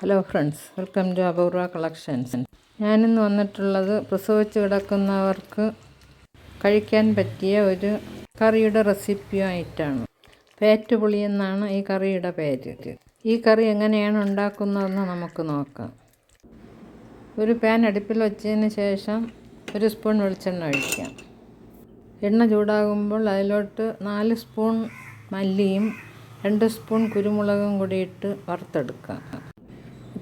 Hello friends welcome to Apoorva collections ഞാനിന്ന് വന്നിട്ടുള്ളത് പ്രസവിച്ച് കിടക്കുന്നവർക്ക് കഴിക്കാൻ പറ്റിയ ഒരു കറിയുടെ റെസിപ്പിയായിട്ടാണ് പേറ്റ് പുളി എന്നാണ് ഈ കറിയുടെ പേര്. ഈ കറി എങ്ങനെയാണ് ഉണ്ടാക്കുന്നതെന്ന് നമുക്ക് നോക്കാം. ഒരു പാൻ അടുപ്പിൽ വെച്ചതിന് ശേഷം ഒരു സ്പൂൺ വെളിച്ചെണ്ണ ഒഴിക്കാം. എണ്ണ ചൂടാകുമ്പോൾ അതിലോട്ട് നാല് സ്പൂൺ മല്ലിയും രണ്ട് സ്പൂൺ കുരുമുളകും കൂടിയിട്ട് വറുത്തെടുക്കാം.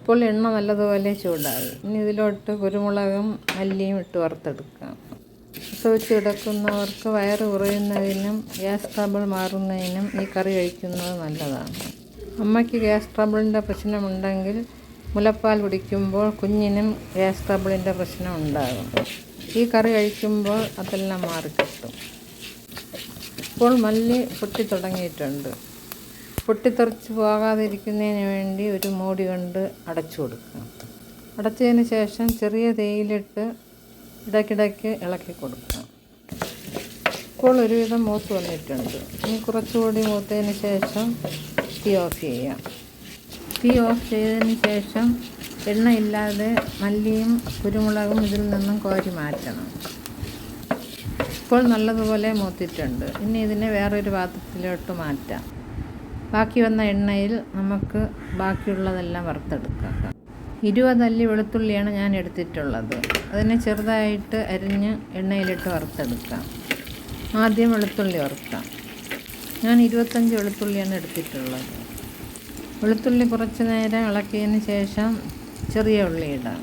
ഇപ്പോൾ എണ്ണ നല്ലതുപോലെ ചൂടായി. ഇനി ഇതിലോട്ട് കുരുമുളകും മല്ലിയും ഇട്ട് വറുത്തെടുക്കാം. സൂച്ച് കിടക്കുന്നവർക്ക് വയറ് കുറയുന്നതിനും ഗ്യാസ് ട്രബിൾ മാറുന്നതിനും ഈ കറി കഴിക്കുന്നത് നല്ലതാണ്. അമ്മയ്ക്ക് ഗ്യാസ് ട്രബിളിന്റെ പ്രശ്നമുണ്ടെങ്കിൽ മുലപ്പാൽ കുടിക്കുമ്പോൾ കുഞ്ഞിനും ഗ്യാസ് ട്രബിളിന്റെ പ്രശ്നം ഉണ്ടാകും ഈ കറി കഴിക്കുമ്പോൾ അതെല്ലാം മാറിക്കിട്ടും. ഇപ്പോൾ മല്ലി പൊട്ടി തുടങ്ങിയിട്ടുണ്ട്. പൊട്ടിത്തെറിച്ച് പോകാതിരിക്കുന്നതിന് വേണ്ടി ഒരു മൂടി കൊണ്ട് അടച്ചു കൊടുക്കുക. അടച്ചതിന് ശേഷം ചെറിയ തേയിലിട്ട് ഇടയ്ക്കിടയ്ക്ക് ഇളക്കി കൊടുക്കുക. ഇപ്പോൾ ഒരുവിധം മൂത്ത് വന്നിട്ടുണ്ട്. ഇനി കുറച്ചുകൂടി മൂത്തതിന് ശേഷം തീ ഓഫ് ചെയ്യാം തീ ഓഫ് ചെയ്തതിന് ശേഷം എണ്ണയില്ലാതെ മല്ലിയും കുരുമുളകും ഇതിൽ നിന്നും കോരി മാറ്റണം. ഇപ്പോൾ നല്ലതുപോലെ മൂത്തിട്ടുണ്ട്. ഇനി ഇതിനെ വേറൊരു പാത്രത്തിലോട്ട് മാറ്റാം. ബാക്കി വന്ന എണ്ണയിൽ നമുക്ക് ബാക്കിയുള്ളതെല്ലാം വറുത്തെടുക്കാം. ഇരുപതല്ലി വെളുത്തുള്ളിയാണ് ഞാൻ എടുത്തിട്ടുള്ളത്. അതിനെ ചെറുതായിട്ട് അരിഞ്ഞ് എണ്ണയിലിട്ട് വറുത്തെടുക്കാം. ആദ്യം വെളുത്തുള്ളി വറുക്കാം. ഞാൻ ഇരുപത്തഞ്ച് വെളുത്തുള്ളിയാണ് എടുത്തിട്ടുള്ളത്. വെളുത്തുള്ളി കുറച്ച് നേരം ഇളക്കിയതിന് ശേഷം ചെറിയ ഉള്ളി ഇടാം.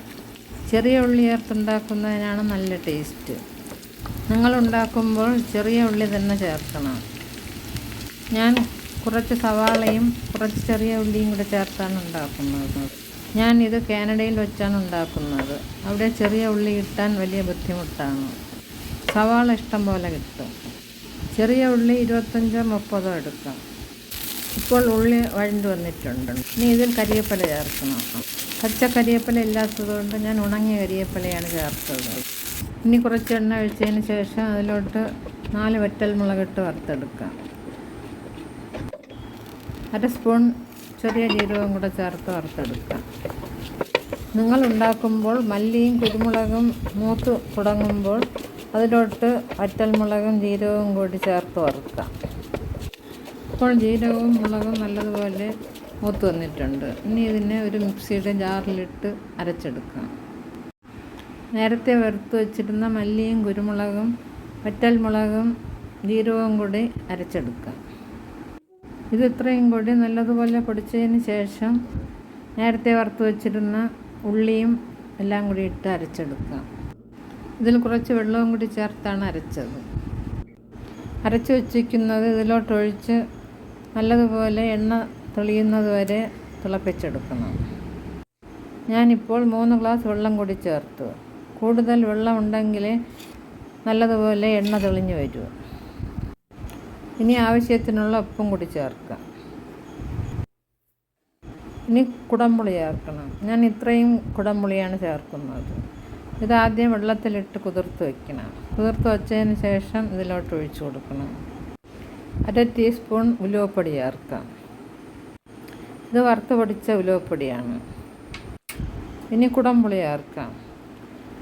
ചെറിയ ഉള്ളി ചേർത്തുണ്ടാക്കുന്നതിനാണ് നല്ല ടേസ്റ്റ്. നിങ്ങൾ ഉണ്ടാക്കുമ്പോൾ ചെറിയ ഉള്ളി തന്നെ ചേർക്കണം. ഞാൻ കുറച്ച് സവാളയും കുറച്ച് ചെറിയ ഉള്ളിയും കൂടെ ചേർത്താണ് ഉണ്ടാക്കുന്നത്. ഞാൻ ഇത് കാനഡയിൽ വെച്ചാണ് ഉണ്ടാക്കുന്നത്. അവിടെ ചെറിയ ഉള്ളി കിട്ടാൻ വലിയ ബുദ്ധിമുട്ടാണ്. സവാള ഇഷ്ടം പോലെ കിട്ടും. ചെറിയ ഉള്ളി ഇരുപത്തഞ്ചോ മുപ്പതോ എടുക്കാം. ഇപ്പോൾ ഉള്ളി വഴണ്ട് വന്നിട്ടുണ്ട്. ഇനി ഇതിൽ കരിയേപ്പില ചേർക്കണം. പച്ച കരിയേപ്പില ഇല്ലാത്തതുകൊണ്ട് ഞാൻ ഉണങ്ങിയ കരിയേപ്പിലയാണ് ചേർത്തത്. ഇനി കുറച്ച് എണ്ണ ഒഴിച്ചതിന് ശേഷം അതിലോട്ട് നാല് വറ്റൽ മുളകിട്ട് വറുത്തെടുക്കാം. അര സ്പൂൺ ചെറിയ ജീരകവും കൂടെ ചേർത്ത് വറുത്തെടുക്കുക നിങ്ങൾ ഉണ്ടാക്കുമ്പോൾ മല്ലിയും കുരുമുളകും മൂത്ത് തുടങ്ങുമ്പോൾ അതിലോട്ട് അറ്റൽമുളകും ജീരകവും കൂടി ചേർത്ത് വറുക്കുക ഇപ്പോൾ ജീരകവും മുളകും നല്ലതുപോലെ മൂത്ത് വന്നിട്ടുണ്ട്. ഇനി ഇതിനെ ഒരു മിക്സിയുടെ ജാറിലിട്ട് അരച്ചെടുക്കാം. നേരത്തെ വറുത്ത് വെച്ചിരുന്ന മല്ലിയും കുരുമുളകും വറ്റൽമുളകും ജീരകവും കൂടി അരച്ചെടുക്കാം. ഇത് ഇത്രയും കൂടി നല്ലതുപോലെ പൊടിച്ചതിന് ശേഷം നേരത്തെ വറുത്ത് വെച്ചിരുന്ന ഉള്ളിയും എല്ലാം കൂടി ഇട്ട് അരച്ചെടുക്കുക. ഇതിൽ കുറച്ച് വെള്ളവും കൂടി ചേർത്താണ് അരച്ചത്. അരച്ച് വെച്ചിരിക്കുന്നത് ഇതിലോട്ടൊഴിച്ച് നല്ലതുപോലെ എണ്ണ തെളിയുന്നത് വരെ തിളപ്പിച്ചെടുക്കണം. ഞാനിപ്പോൾ മൂന്ന് ഗ്ലാസ് വെള്ളം കൂടി ചേർത്തു. കൂടുതൽ വെള്ളം ഉണ്ടെങ്കിൽ നല്ലതുപോലെ എണ്ണ തെളിഞ്ഞു വരും. ഇനി ആവശ്യത്തിനുള്ള ഉപ്പും കൂടി ചേർക്കുക. ഇനി കുടംപുളി ചേർക്കണം. ഞാൻ ഇത്രയും കുടംപുളിയാണ് ചേർക്കുന്നത്. ഇതാദ്യം വെള്ളത്തിലിട്ട് കുതിർത്ത് വയ്ക്കണം കുതിർത്ത് വച്ചതിന് ശേഷം ഇതിലോട്ട് ഒഴിച്ചു കൊടുക്കണം. അര ടീസ്പൂൺ ഉലുവപ്പൊടി ചേർക്കാം ഇത് വറുത്ത് പൊടിച്ച ഉലുവപ്പൊടിയാണ്. ഇനി കുടംപുളി ചേർക്കാം.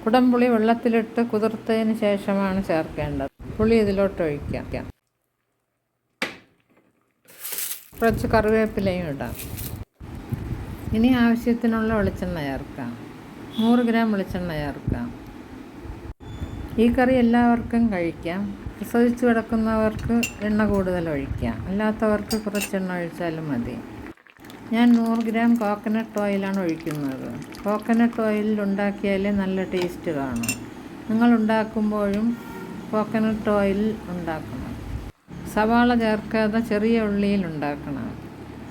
കുടംപുളി വെള്ളത്തിലിട്ട് കുതിർത്തതിന് ശേഷമാണ് ചേർക്കേണ്ടത്. പുളി ഇതിലോട്ട് ഒഴിക്കാം. കുറച്ച് കറിവേപ്പിലയും ഇടാം. ഇനി ആവശ്യത്തിനുള്ള വെളിച്ചെണ്ണ ചേർക്കാം. നൂറ് ഗ്രാം വെളിച്ചെണ്ണ ചേർക്കാം. ഈ കറി എല്ലാവർക്കും കഴിക്കാം. പ്രസവിച്ച് കിടക്കുന്നവർക്ക് എണ്ണ കൂടുതൽ ഒഴിക്കാം. അല്ലാത്തവർക്ക് കുറച്ച് എണ്ണ ഒഴിച്ചാലും മതി. ഞാൻ നൂറ് ഗ്രാം കോക്കനട്ട് ഓയിലാണ് ഒഴിക്കുന്നത്. കോക്കനട്ട് ഓയിലിൽ ഉണ്ടാക്കിയാലേ നല്ല ടേസ്റ്റ് കാണും. നിങ്ങൾ ഉണ്ടാക്കുമ്പോഴും കോക്കനട്ട് ഓയിൽ ഉണ്ടാക്കണം. സവാള ചേർക്കാതെ ചെറിയ ഉള്ളിയിൽ ഉണ്ടാക്കണം.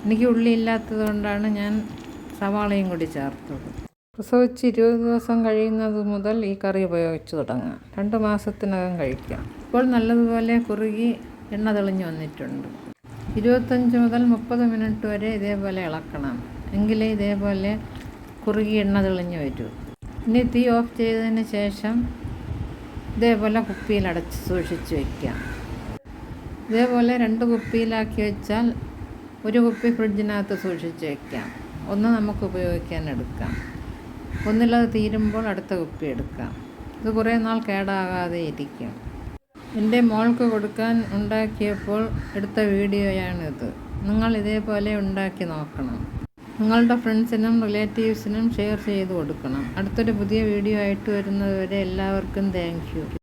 എനിക്ക് ഉള്ളി ഇല്ലാത്തത് കൊണ്ടാണ് ഞാൻ സവാളയും കൂടി ചേർത്തത്. പ്രസവിച്ച് ഇരുപത് ദിവസം കഴിയുന്നത് മുതൽ ഈ കറി ഉപയോഗിച്ച് തുടങ്ങാം. രണ്ട് മാസത്തിനകം കഴിക്കാം. ഇപ്പോൾ നല്ലതുപോലെ കുറുകി എണ്ണ തെളിഞ്ഞു വന്നിട്ടുണ്ട്. ഇരുപത്തഞ്ച് മുതൽ മുപ്പത് മിനിറ്റ് വരെ ഇതേപോലെ ഇളക്കണം. എങ്കിലേ ഇതേപോലെ കുറുകി എണ്ണ തെളിഞ്ഞു വരൂ. ഇനി തീ ഓഫ് ചെയ്തതിന് ശേഷം ഇതേപോലെ കുപ്പിയിൽ അടച്ച് സൂക്ഷിച്ച് വയ്ക്കാം ഇതേപോലെ രണ്ട് കുപ്പിയിലാക്കി വെച്ചാൽ ഒരു കുപ്പി ഫ്രിഡ്ജിനകത്ത് സൂക്ഷിച്ച് വയ്ക്കാം ഒന്ന് നമുക്ക് ഉപയോഗിക്കാൻ എടുക്കാം. ഒന്നിലത് തീരുമ്പോൾ അടുത്ത കുപ്പി എടുക്കാം. ഇത് കുറേ നാൾ കേടാകാതെ ഇരിക്കും. എന്റെ മോൾക്ക് കൊടുക്കാൻ ഉണ്ടാക്കിയപ്പോൾ എടുത്ത വീഡിയോയാണിത്. നിങ്ങൾ ഇതേപോലെ ഉണ്ടാക്കി നോക്കണം. നിങ്ങളുടെ ഫ്രണ്ട്സിനും റിലേറ്റീവ്സിനും ഷെയർ ചെയ്ത് കൊടുക്കണം. അടുത്തൊരു പുതിയ വീഡിയോ ആയിട്ട് വരുന്നതുവരെ എല്ലാവർക്കും താങ്ക്